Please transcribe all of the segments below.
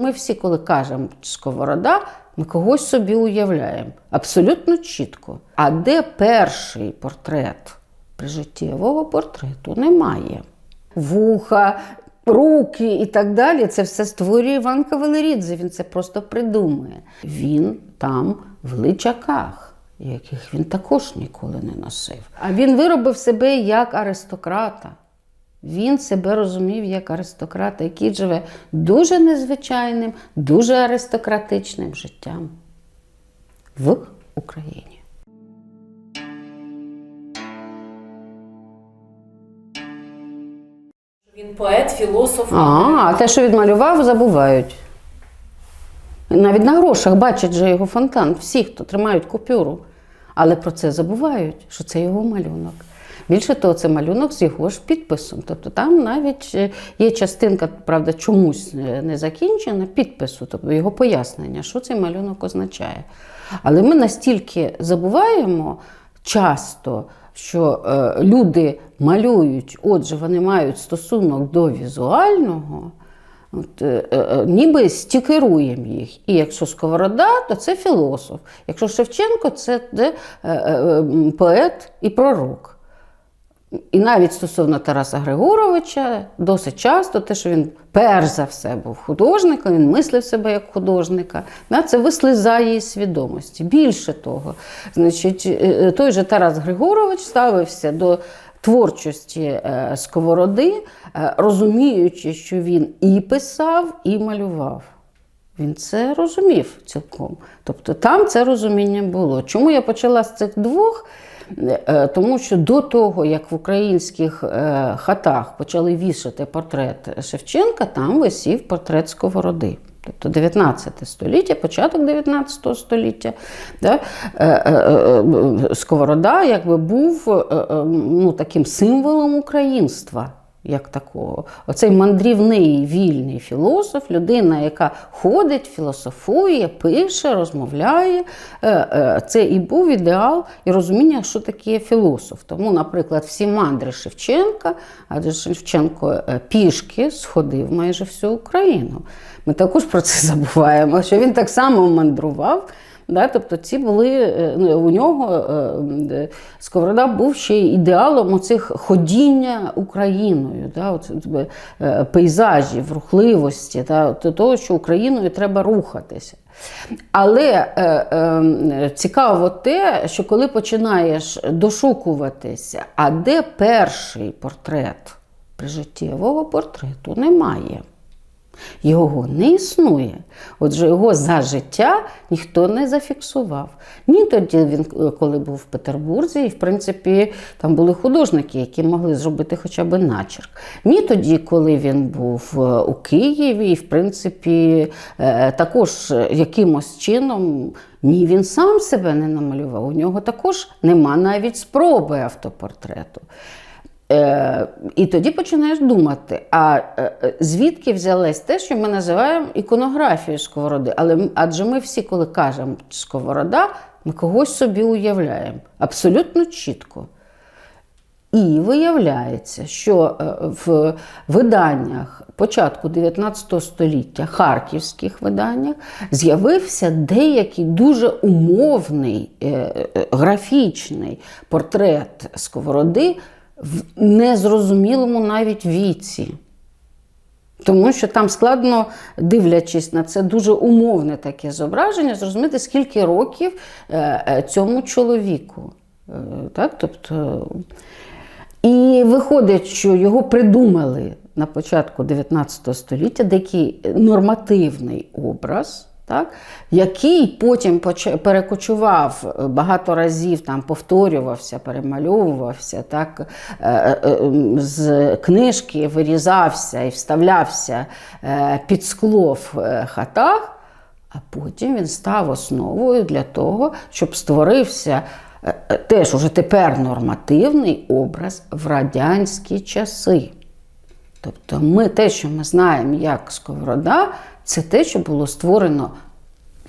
Ми всі, коли кажемо сковорода, ми когось собі уявляємо абсолютно чітко. А де перший портрет прижиттєвого портрету немає. Вуха, руки і так далі. Це все створює Іван Кавалерідзе. Він це просто придумує. Він там в личаках, яких він також ніколи не носив. А він виробив себе як аристократа. Він себе розумів як аристократа, який живе дуже незвичайним, дуже аристократичним життям в Україні. Він поет, філософ. А, те, що відмалював, забувають. Навіть на грошах бачать же його фонтан, всі, хто тримають купюру. Але про це забувають, що це його малюнок. Більше того, це малюнок з його ж підписом. Тобто там навіть е, є частинка, правда, чомусь е, не закінчена, підпису, тобто його пояснення, що цей малюнок означає. Але ми настільки забуваємо часто, що е, люди малюють, отже, вони мають стосунок до візуального. От, е, е, ніби стікеруємо їх. І якщо Сковорода, то це філософ. Якщо Шевченко, це де, е, е, поет і пророк. І навіть стосовно Тараса Григоровича, досить часто те, що він перш за все був художником, він мислив себе як художника, це вислизає із свідомості. Більше того, значить, е, е, той же Тарас Григорович ставився до творчості е, Сковороди, розуміючи, що він і писав, і малював. Він це розумів цілком. Тобто там це розуміння було. Чому я почала з цих двох? Е, Тому що до того, як в українських е, хатах почали вішати портрет Шевченка, там висів портрет Сковороди. Тобто 19 століття, початок 19 століття, да, е, Сковорода якби був ну, таким символом українства як такого. Оцей мандрівний вільний філософ, людина, яка ходить, філософує, пише, розмовляє. Е, е, Це і був ідеал і розуміння, що таке філософ. Тому, наприклад, всі мандри Шевченка, адже Шевченко е, пішки сходив майже всю Україну. Ми також про це забуваємо, що він так само мандрував. Да, тобто ці були е, ну, у нього е, Сковорода був ще ідеалом оцих ходіння Україною, да, оце, е, пейзажів, рухливості, да, того, що Україною треба рухатися. Але е, е, цікаво те, що коли починаєш дошукуватися, а де перший портрет прижиттєвого портрету немає. Його не існує. Отже, його за життя ніхто не зафіксував. Ні тоді він, е, коли був в Петербурзі, і в принципі там були художники, які могли зробити хоча б начерк. Ні тоді, коли він був е, у Києві, і в принципі е, також якимось чином. Ні, він сам себе не намалював. У нього також нема навіть спроби автопортрету. Е, і тоді починаєш думати, а е, е, звідки взялось те, що ми називаємо іконографією сковороди. Але адже ми всі, коли кажемо сковорода, ми когось собі уявляємо абсолютно чітко. І виявляється, що в виданнях початку 19 століття, харківських виданнях, з'явився деякий дуже умовний графічний портрет сковороди в незрозумілому навіть віці. Тому що там складно, дивлячись на це дуже умовне таке зображення, зрозуміти, скільки років е, е, цьому чоловіку. Е, Так? Тобто, і виходить, що його придумали на початку 19 століття такий нормативний образ. Так, який потім перекочував е, багато разів, там повторювався, перемальовувався, так, е, е, з книжки вирізався і вставлявся під скло в хатах, а потім він став основою для того, щоб створився теж уже тепер нормативний образ в радянські часи. Тобто ми те, що ми знаємо як сковорода, це те, що було створено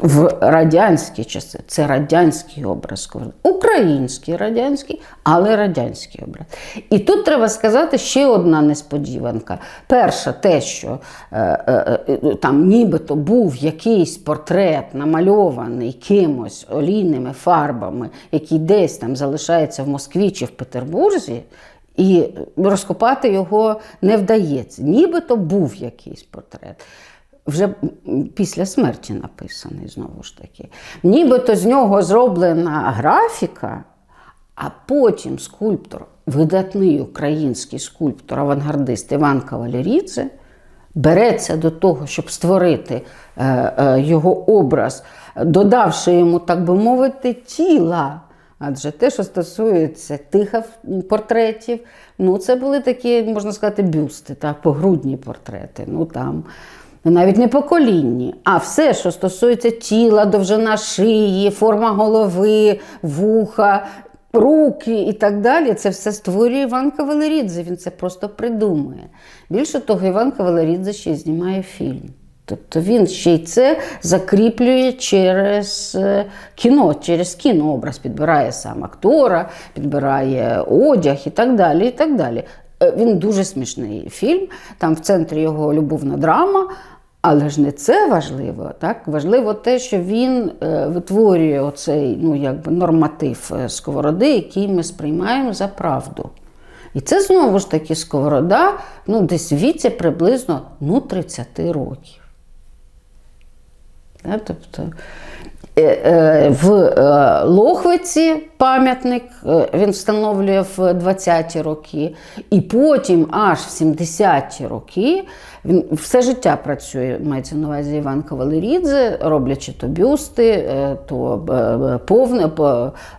в радянські часи. Це радянський образ Український радянський, але радянський образ. І тут треба сказати ще одна несподіванка. Перша, те, що е, е, е, там нібито був якийсь портрет намальований кимось олійними фарбами, який десь там залишається в Москві чи в Петербурзі. І розкопати його не вдається. Нібито був якийсь портрет. Вже після смерті написаний знову ж таки. Нібито з нього зроблена графіка, а потім скульптор, видатний український скульптор, авангардист Іван Кавалерідзе, береться до того, щоб створити е, е, його образ, додавши йому, так би мовити, тіла. Адже те, що стосується тих портретів, ну це були такі, можна сказати, бюсти, так, погрудні портрети. Ну там навіть не поколінні, а все, що стосується тіла, довжина шиї, форма голови, вуха, руки і так далі, це все створює Іван Кавалерідзе. Він це просто придумує. Більше того, Іван Кавалерідзе ще знімає фільм. Тобто він ще й це закріплює через е, кіно, через кінообраз, підбирає сам актора, підбирає одяг і так далі. і так далі. Е, Він дуже смішний фільм, там в центрі його любовна драма. Але ж не це важливо. Так? Важливо те, що він е, витворює оцей ну, якби норматив е, сковороди, який ми сприймаємо за правду. І це знову ж таки сковорода ну, десь віці приблизно ну, 30 років. Тобто в е, Лохвиці пам'ятник е, він встановлює в 20-ті роки, і потім аж в 70-ті роки він все життя працює, мається на увазі Іван Кавалерідзе, роблячи то бюсти, е, то е, повне,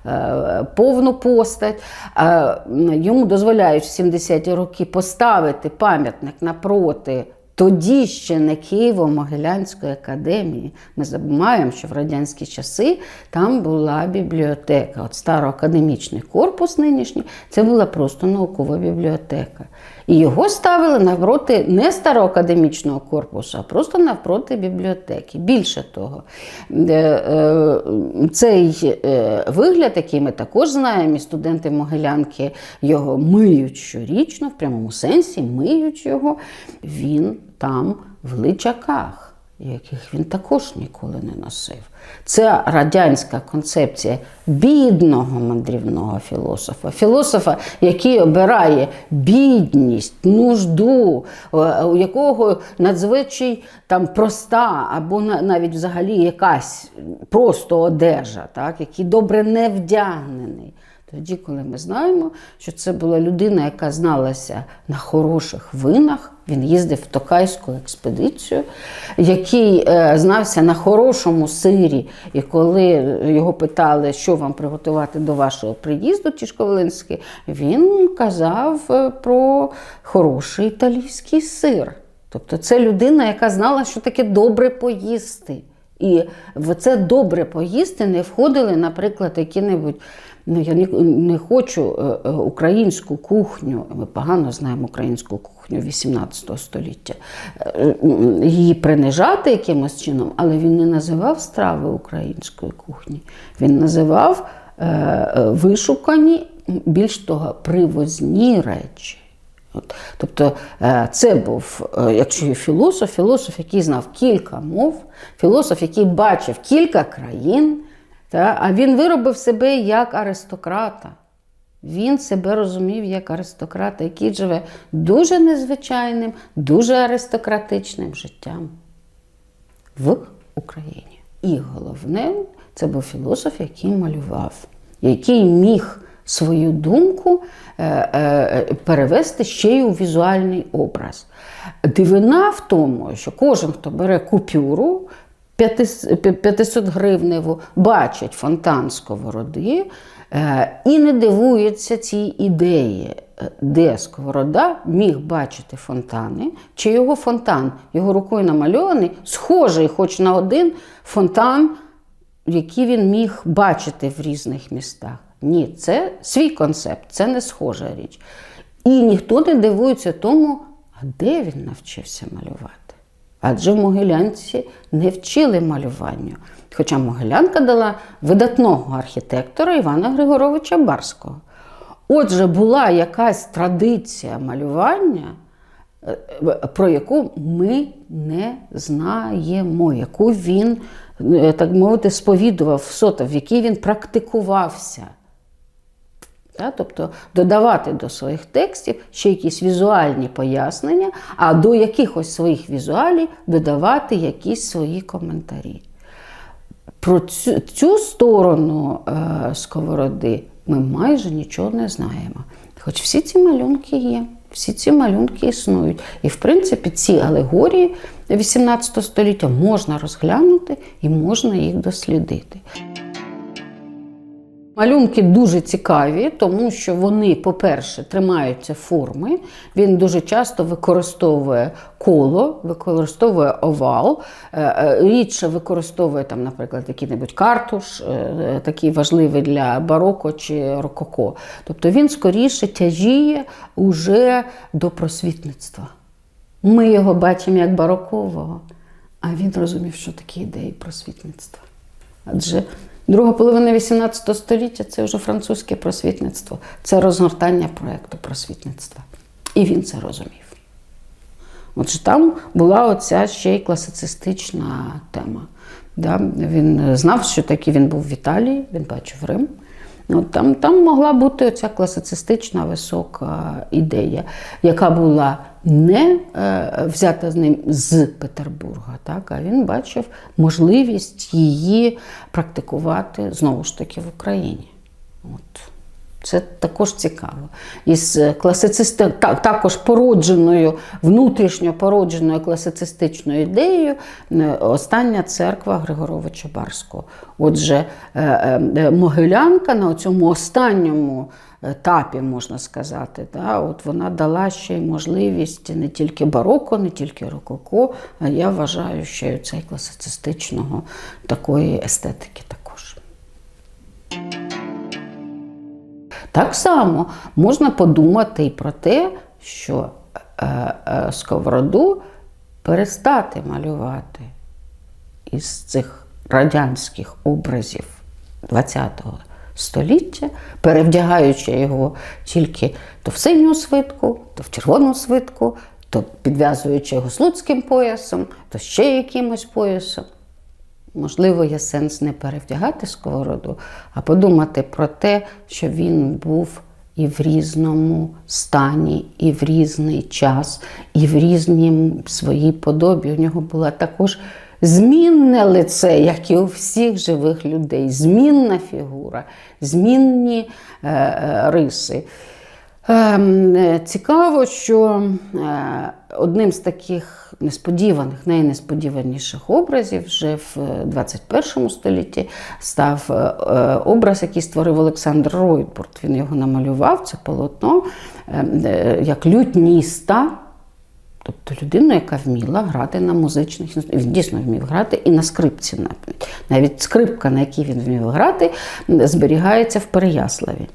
е, повну постать. Е, Йому дозволяють в 70-ті роки поставити пам'ятник напроти тоді ще не Києво-Могилянської академії. Ми забуваємо, що в радянські часи там була бібліотека. От староакадемічний корпус нинішній це була просто наукова бібліотека. І його ставили навпроти не староакадемічного корпусу, а просто навпроти бібліотеки. Більше того, е, е, цей е, вигляд, який ми також знаємо, і студенти Могилянки його миють щорічно, в прямому сенсі миють його, він там в личаках яких він також ніколи не носив. Це радянська концепція бідного мандрівного філософа, філософа, який обирає бідність, нужду, е, у якого надзвичай там проста або на- навіть взагалі якась просто одежа, так, який добре не вдягнений. Тоді, коли ми знаємо, що це була людина, яка зналася на хороших винах, він їздив в Токайську експедицію, який е, знався на хорошому сирі. І коли його питали, що вам приготувати до вашого приїзду, Тішковолинський, він казав е, про хороший італійський сир. Тобто це людина, яка знала, що таке добре поїсти. І в це добре поїсти не входили, наприклад, які-небудь. Ну, я не, не хочу е, е, українську кухню, ми погано знаємо українську кухню 18 століття, е, її принижати якимось чином, але він не називав страви української кухні. Він називав е, вишукані, більш того, привозні речі. От, тобто це був, якщо філософ, філософ, який знав кілька мов, філософ, який бачив кілька країн, та, а він виробив себе як аристократа. Він себе розумів як аристократа, який живе дуже незвичайним, дуже аристократичним життям в Україні. І головне, це був філософ, який малював, який міг свою думку е, е, перевести ще й у візуальний образ. Дивина в тому, що кожен, хто бере купюру 500 гривневу, бачить фонтан сковороди е, і не дивується цій ідеї, е, де сковорода міг бачити фонтани, чи його фонтан, його рукою намальований, схожий хоч на один фонтан, який він міг бачити в різних містах. Ні, це свій концепт, це не схожа річ. І ніхто не дивується тому, де він навчився малювати. Адже в Могилянці не вчили малюванню. Хоча Могилянка дала видатного архітектора Івана Григоровича Барського. Отже, була якась традиція малювання, е, про яку ми не знаємо, яку він, е, так мовити, сповідував в сотах, в якій він практикувався. Тобто додавати до своїх текстів ще якісь візуальні пояснення, а до якихось своїх візуалів додавати якісь свої коментарі. Про цю, цю сторону е, сковороди ми майже нічого не знаємо. Хоч всі ці малюнки є, всі ці малюнки існують. І, в принципі, ці алегорії 18 століття можна розглянути і можна їх дослідити. Малюнки дуже цікаві, тому що вони, по-перше, тримаються форми. Він дуже часто використовує коло, використовує овал, е, е, рідше використовує, там, наприклад, який-небудь картуш, е, такий важливий для бароко чи рококо. Тобто він скоріше тяжіє уже до просвітництва. Ми його бачимо як барокового, а він розумів, що такі ідеї просвітництва. Адже друга половина 18 століття це вже французьке просвітництво, це розгортання проєкту просвітництва. І він це розумів. Отже, там була оця ще й класицистична тема. Да? Він знав, що таки він був в Італії, він бачив Рим. От там, там могла бути оця класицистична висока ідея, яка була не е, взята з ним з Петербурга, так, а він бачив можливість її практикувати знову ж таки в Україні. От. Це також цікаво. Із класицисти, так, також породженою, внутрішньо породженою класицистичною ідеєю е, остання церква Григоровича Барського. Отже, е, е, Могилянка на цьому останньому етапі, можна сказати, да, от вона дала ще й можливість не тільки бароко, не тільки рококо, а я вважаю, ще й цей класицистичного такої естетики Так само можна подумати і про те, що е, е, сковороду перестати малювати із цих радянських образів ХХ століття, перевдягаючи його тільки то в синю свитку, то в червону свитку, то підв'язуючи його слуцьким поясом, то ще якимось поясом. Можливо, є сенс не перевдягати сковороду, а подумати про те, що він був і в різному стані, і в різний час, і в різній своїй подобі. У нього була також змінне лице, як і у всіх живих людей, змінна фігура, змінні е, е, риси. Ем, е, Цікаво, що е, одним з таких несподіваних, найнесподіваніших образів вже в 21 столітті став е, е, образ, який створив Олександр Ройтбурт. Він його намалював, це полотно, е, е, як лютніста. Тобто людина, яка вміла грати на музичних. Він дійсно вмів грати і на скрипці. Навіть скрипка, на якій він вмів грати, зберігається в Переяславі.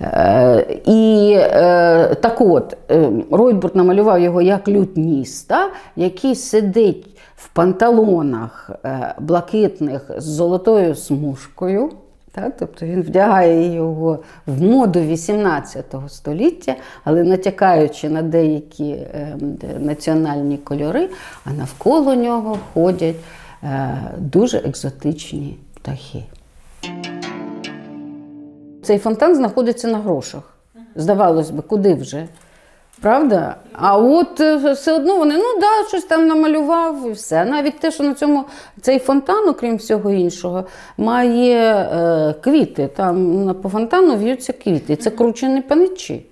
Е, і е, так от, е, Ройтбурт намалював його як лютніста, який сидить в панталонах е, блакитних з золотою смужкою. Так, тобто він вдягає його в моду 18 століття, але натякаючи на деякі е, національні кольори, а навколо нього ходять е, дуже екзотичні птахи. Цей фонтан знаходиться на грошах. Здавалось би, куди вже? Правда? А от е, все одно вони, ну да, щось там намалював і все. Навіть те, що на цьому цей фонтан, окрім всього іншого, має е, квіти. Там по фонтану в'ються квіти. Це кручені паничі.